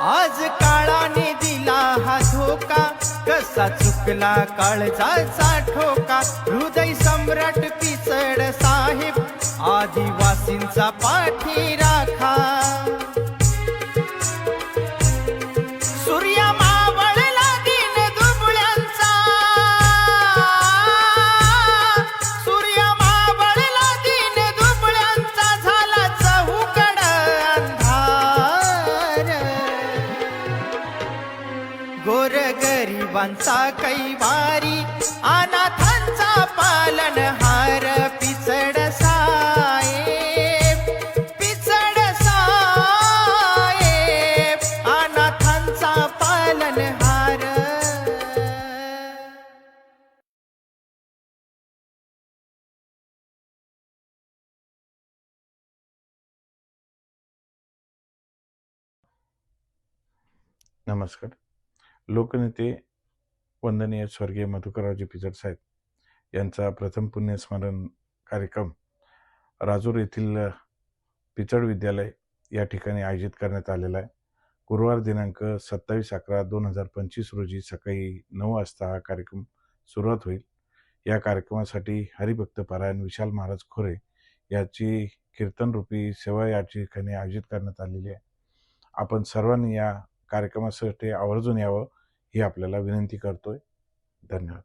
आज काळाने दिला हा धोका. कसा चुकला काळजाचा ठोका. हृदय सम्राट पिचड साहेब. आदिवासींचा पाठी गोर गरिबांचा कैवारी अनाथांचा पालनहार पिचड साये पिचड साये अनाथांचा पालनहार नमस्कार. लोकनेते वंदनीय स्वर्गीय मधुकररावजी पिचड साहेब यांचा प्रथम पुण्यस्मरण कार्यक्रम राजूर येथील पिचड विद्यालय या ठिकाणी आयोजित करण्यात आलेला आहे. गुरुवार दिनांक सत्तावीस अकरा दोन हजार पंचवीस रोजी सकाळी नऊ वाजता हा कार्यक्रम सुरुवात होईल. या कार्यक्रमासाठी हरिभक्त पारायण विशाल महाराज खोरे याची कीर्तनरूपी सेवा या ठिकाणी आयोजित करण्यात आलेली आहे. आपण सर्वांनी या कार्यक्रमासाठी आवर्जून यावं. ही आपल्याला विनंती करतोय. धन्यवाद.